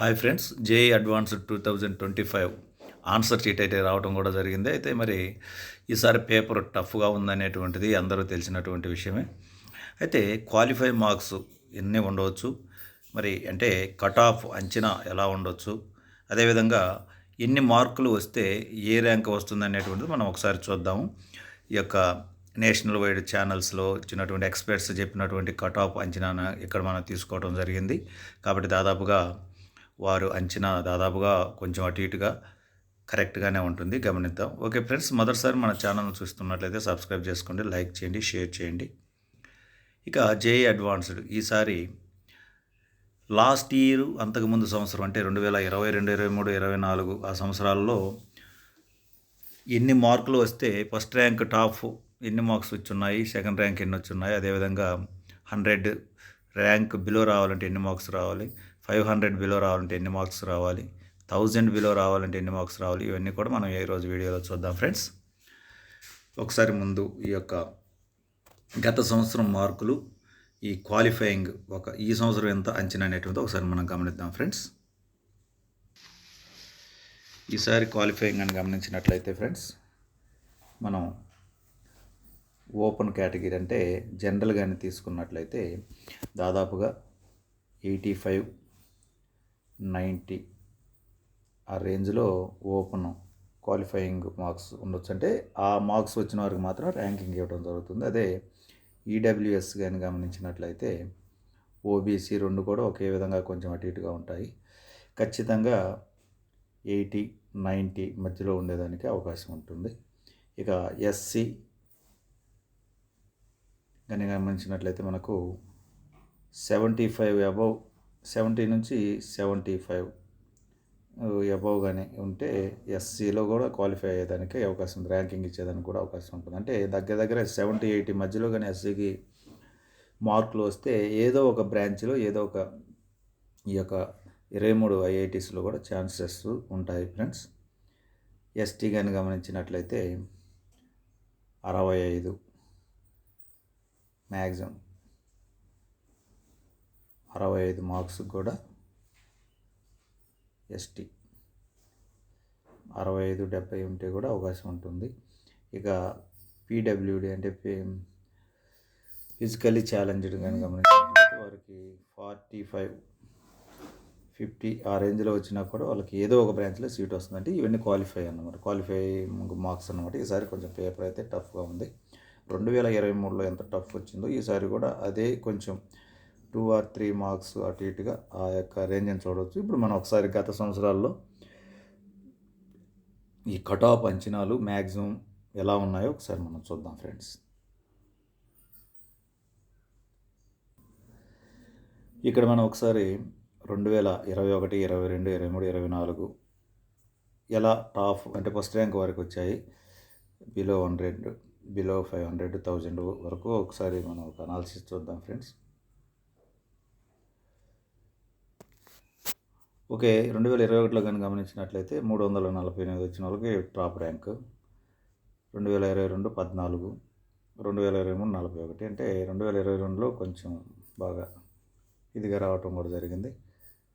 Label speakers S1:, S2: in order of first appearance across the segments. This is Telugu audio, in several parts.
S1: Hi friends JEE advanced two thousand twenty five. Answer sheet అయితే రావడం కూడా జరిగింది. అయితే మరి ఈసారి పేపర్ టఫ్గా ఉందనేటువంటిది అందరూ తెలిసినటువంటి విషయమే. అయితే క్వాలిఫై మార్క్స్ ఎన్ని ఉండవచ్చు? మరి అంటే కట్ ఆఫ్ అంచనా ఎలా ఉండొచ్చు? అదేవిధంగా ఎన్ని మార్కులు వస్తే ఏ ర్యాంక్ వస్తుంది అనేటువంటిది మనం ఒకసారి చూద్దాము. ఈ యొక్క నేషనల్ వైడ్ ఛానల్స్లో ఇచ్చినటువంటి ఎక్స్పర్ట్స్ చెప్పినటువంటి కట్ ఆఫ్ అంచనా ఇక్కడ మనం తీసుకోవడం జరిగింది. కాబట్టి దాదాపుగా వారు అంచనా దాదాపుగా కొంచెం అటు ఇటుగా కరెక్ట్గానే ఉంటుంది గమనిద్దాం. ఓకే ఫ్రెండ్స్ మొదటిసారి మన ఛానల్ చూస్తున్నట్లయితే సబ్స్క్రైబ్ చేసుకోండి లైక్ చేయండి షేర్ చేయండి. ఇక జేఈ అడ్వాన్స్డ్ ఈసారి లాస్ట్ ఇయర్ అంతకుముందు సంవత్సరం అంటే రెండు వేల ఇరవై రెండు ఇరవై మూడు ఇరవై నాలుగు ఆ సంవత్సరాల్లో ఎన్ని మార్కులు వస్తే ఫస్ట్ ర్యాంక్ టాప్ ఎన్ని మార్క్స్ వచ్చున్నాయి సెకండ్ ర్యాంక్ ఎన్ని వచ్చున్నాయి అదేవిధంగా హండ్రెడ్ ర్యాంక్ బిలో రావాలంటే ఎన్ని మార్క్స్ రావాలి ఫైవ్ హండ్రెడ్ బిలో రావాలంటే ఎన్ని మార్క్స్ రావాలి? థౌజండ్ బిలో రావాలంటే ఎన్ని మార్క్స్ రావాలి? ఇవన్నీ కూడా మనం ఈ రోజు వీడియోలో చూద్దాం ఫ్రెండ్స్. ఒకసారి ముందు ఈ యొక్క గత సంవత్సరం మార్కులు ఈ క్వాలిఫైయింగ్ ఒక ఈ సంవత్సరం ఎంత అంచనా అనేటువంటి ఒకసారి మనం గమనిద్దాం ఫ్రెండ్స్. ఈసారి క్వాలిఫైయింగ్ అని గమనించినట్లయితే ఫ్రెండ్స్ మనం ఓపెన్ కేటగిరీ అంటే జనరల్గానే తీసుకున్నట్లయితే దాదాపుగా ఎయిటీ ఫైవ్ నైంటీ. ఆ రేంజ్లో ఓపెన్ క్వాలిఫైయింగ్ మార్క్స్ ఉండొచ్చు. అంటే ఆ మార్క్స్ వచ్చిన వారికి మాత్రం ర్యాంకింగ్ ఇవ్వడం జరుగుతుంది. అదే ఈడబ్ల్యూఎస్ కానీ గమనించినట్లయితే ఓబీసీ రెండు కూడా ఒకే విధంగా కొంచెం అటు ఇటుగా ఉంటాయి. ఖచ్చితంగా ఎయిటీ నైంటీ మధ్యలో ఉండేదానికి అవకాశం ఉంటుంది. ఇక ఎస్సీ కానీ గమనించినట్లయితే మనకు సెవెంటీ ఫైవ్ అబవ్ సెవెంటీ నుంచి సెవెంటీ ఫైవ్ అబవ్ కానీ ఉంటే ఎస్సీలో కూడా క్వాలిఫై అయ్యేదానికి అవకాశం ఉంది. ర్యాంకింగ్ ఇచ్చేదానికి కూడా అవకాశం ఉంటుంది. అంటే దగ్గర దగ్గర సెవెంటీ ఎయిటీ మధ్యలో కానీ ఎస్సీకి మార్కులు వస్తే ఏదో ఒక బ్రాంచ్లో ఏదో ఒక ఈ యొక్క ఇరవై మూడు ఐఐటీస్లో కూడా ఛాన్సెస్ ఉంటాయి ఫ్రెండ్స్. ఎస్టీ కానీ గమనించినట్లయితే అరవై ఐదు మ్యాక్సిమం అరవై ఐదు మార్క్స్ కూడా ఎస్టీ. అరవై ఐదు డెబ్బై ఉంటే కూడా అవకాశం ఉంటుంది. ఇక పీడబ్ల్యూడి అంటే ఫిజికల్లీ ఛాలెంజ్డ్ కానీ గమనించినట్లయితే వారికి ఫార్టీ ఫైవ్ ఫిఫ్టీ ఆ రేంజ్లో వచ్చినా కూడా వాళ్ళకి ఏదో ఒక బ్రాంచ్లో సీట్ వస్తుందంటే ఇవన్నీ క్వాలిఫై అన్నమాట. క్వాలిఫై మార్క్స్ అన్నమాట. ఈసారి కొంచెం పేపర్ అయితే టఫ్గా ఉంది. రెండు వేల ఇరవై మూడులో ఎంత టఫ్ వచ్చిందో ఈసారి కూడా అదే కొంచెం టూ ఆర్ త్రీ మార్క్స్ అటు ఇటుగా ఆ యొక్క రేంజ్ని చూడవచ్చు ఇప్పుడు మనం ఒకసారి గత సంవత్సరాల్లో ఈ కట్ ఆఫ్ అంచనాలు మ్యాక్సిమం ఎలా ఉన్నాయో ఒకసారి మనం చూద్దాం ఫ్రెండ్స్ ఇక్కడ మనం ఒకసారి రెండు వేల ఇరవై ఒకటి ఇరవై రెండు ఇరవై మూడు ఇరవై నాలుగు ఎలా టాప్ అంటే ఫస్ట్ ర్యాంక్ వరకు వచ్చాయి. Below hundred below five hundred thousand వరకు ఒకసారి మనం ఒక అనాలిసిస్ చూద్దాం ఫ్రెండ్స్ ఓకే రెండు వేల ఇరవై ఒకటిలో కానీ గమనించినట్లయితే మూడు వందల నలభై ఎనిమిది వచ్చిన వాళ్ళకి టాప్ ర్యాంక్. రెండు వేల ఇరవై రెండు పద్నాలుగు రెండు వేల ఇరవై మూడు నలభై ఒకటి. అంటే రెండు వేల ఇరవై రెండులో కొంచెం బాగా ఇదిగా రావటం కూడా జరిగింది.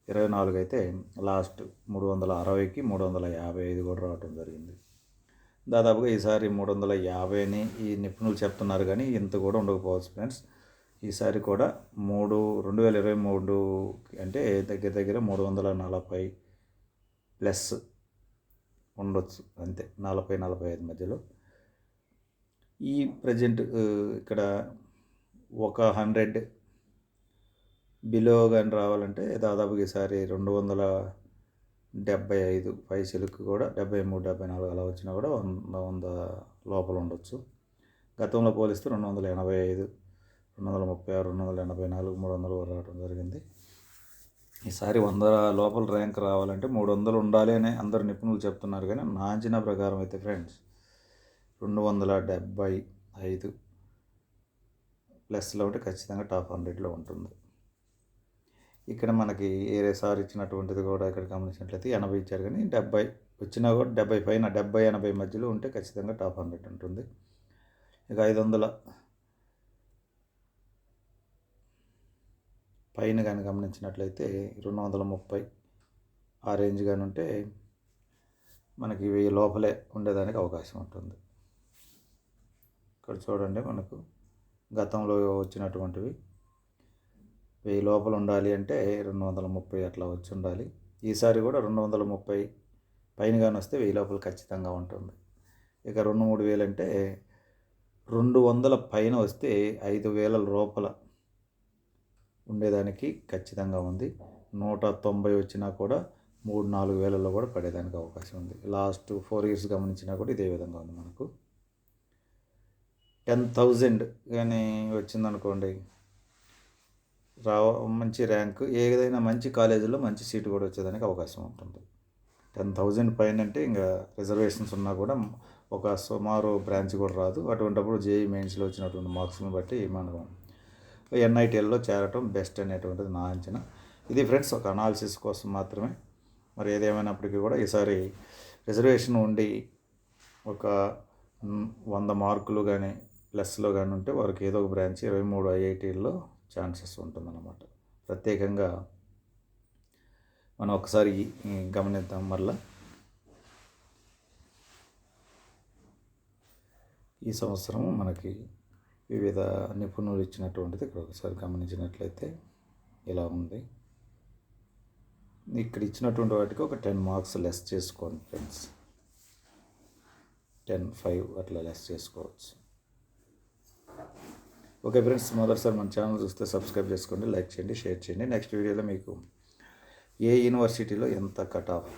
S1: ఇరవై నాలుగు అయితే లాస్ట్ మూడు వందల అరవైకి మూడు వందల యాభై ఐదు కూడా రావటం జరిగింది. దాదాపుగా ఈసారి మూడు వందల యాభైని ఈ నిపుణులు చెప్తున్నారు కానీ ఇంత కూడా ఉండకపోవచ్చు ఫ్రెండ్స్. ఈసారి కూడా మూడు రెండు వేల ఇరవై మూడు అంటే దగ్గర దగ్గర మూడు వందల నలభై ప్లస్ ఉండొచ్చు అంతే. నలభై నలభై ఐదు మధ్యలో. ఈ ప్రజెంట్ ఇక్కడ ఒక హండ్రెడ్ బిలో కానీ రావాలంటే దాదాపుగా ఈసారి రెండు వందల డెబ్బై ఐదు పైసలకు కూడా డెబ్బై మూడు డెబ్బై నాలుగు అలా వచ్చినా కూడా వంద వంద లోపల ఉండొచ్చు. గతంలో పోలిస్తే రెండు వందల ఎనభై ఐదు రెండు వందల ముప్పై ఆరు రెండు వందల ఎనభై నాలుగు మూడు వందలు రావడం జరిగింది. ఈసారి వంద లోపల ర్యాంక్ రావాలంటే మూడు వందలు ఉండాలి అని అందరు నిపుణులు చెప్తున్నారు కానీ నా అంచనా ప్రకారం అయితే ఫ్రెండ్స్ రెండు వందల డెబ్బై ఐదు ప్లస్లో ఉంటే ఖచ్చితంగా టాప్ హండ్రెడ్లో ఉంటుంది. ఇక్కడ మనకి ఏరే సార్ ఇచ్చినటువంటిది కూడా ఇక్కడ గమనించినట్లయితే ఎనభై ఇచ్చారు కానీ డెబ్బై వచ్చినా కూడా డెబ్బై పైన డెబ్బై ఎనభై మధ్యలో ఉంటే ఖచ్చితంగా టాప్ హండ్రెడ్ ఉంటుంది. ఇక ఐదు వందల పైన కానీ గమనించినట్లయితే రెండు వందల ముప్పై ఆ రేంజ్ కానీ ఉంటే మనకి వెయ్యి లోపలే ఉండేదానికి అవకాశం ఉంటుంది. ఇక్కడ చూడండి మనకు గతంలో వచ్చినటువంటివి. వెయ్యి లోపల ఉండాలి అంటే రెండు వందల ముప్పై అట్లా వచ్చి ఉండాలి. ఈసారి కూడా రెండు వందల ముప్పై పైన కానీ వస్తే వెయ్యి లోపల ఖచ్చితంగా ఉంటుంది. ఇక రెండు మూడు వేలు అంటే రెండు వందల పైన వస్తే ఐదు వేల లోపల ఉండేదానికి ఖచ్చితంగా ఉంది. నూట తొంభై వచ్చినా కూడా మూడు నాలుగు వేలలో కూడా పడేదానికి అవకాశం ఉంది. లాస్ట్ ఫోర్ ఇయర్స్ గమనించినా కూడా ఇదే విధంగా ఉంది మనకు. టెన్ థౌజండ్ కానీ వచ్చిందనుకోండి. రా మంచి ర్యాంక్ ఏదైనా మంచి కాలేజీలో మంచి సీటు కూడా వచ్చేదానికి అవకాశం ఉంటుంది. టెన్ థౌజండ్ పైన అంటే ఇంకా రిజర్వేషన్స్ ఉన్నా కూడా ఒక సుమారు బ్రాంచ్ కూడా రాదు. అటువంటిప్పుడు జేఈ మెయిన్స్లో వచ్చినటువంటి మార్క్స్ని బట్టి మనం ఎన్ఐటీఎల్లో చేరటం బెస్ట్ అనేటువంటిది నా అంచనా. ఇది ఫ్రెండ్స్ ఒక అనాలిసిస్ కోసం మాత్రమే. మరి ఏదేమైనప్పటికీ కూడా ఈసారి రిజర్వేషన్ ఉండి ఒక వంద మార్కులు కానీ ప్లస్లో కానీ ఉంటే వారికి ఏదో ఒక బ్రాంచ్ ఇరవై మూడు ఐఐటీల్లో ఛాన్సెస్ ఉంటుందన్నమాట. ప్రత్యేకంగా మనం ఒకసారి గమనిద్దాం మరలా. ఈ సంవత్సరం మనకి వివిధ నిపుణులు ఇచ్చినటువంటిది ఇక్కడ ఒకసారి గమనించినట్లయితే ఇలా ఉంది. ఇక్కడ ఇచ్చినటువంటి వాటికి ఒక టెన్ మార్క్స్ లెస్ చేసుకోండి ఫ్రెండ్స్. టెన్ ఫైవ్ అట్లా లెస్ చేసుకోవచ్చు. ఓకే ఫ్రెండ్స్ మొదటిసారి మన ఛానల్ చూస్తే సబ్స్క్రైబ్ చేసుకోండి లైక్ చేయండి షేర్ చేయండి. నెక్స్ట్ వీడియోలో మీకు ఏ యూనివర్సిటీలో ఎంత కట్ ఆఫ్?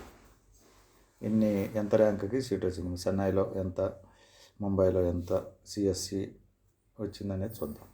S1: ఎన్ని ఎంత ర్యాంక్కి సీట్ వచ్చింది? చెన్నైలో ఎంత ముంబైలో ఎంత సిఎస్సి వచ్చిందనేది చూద్దాం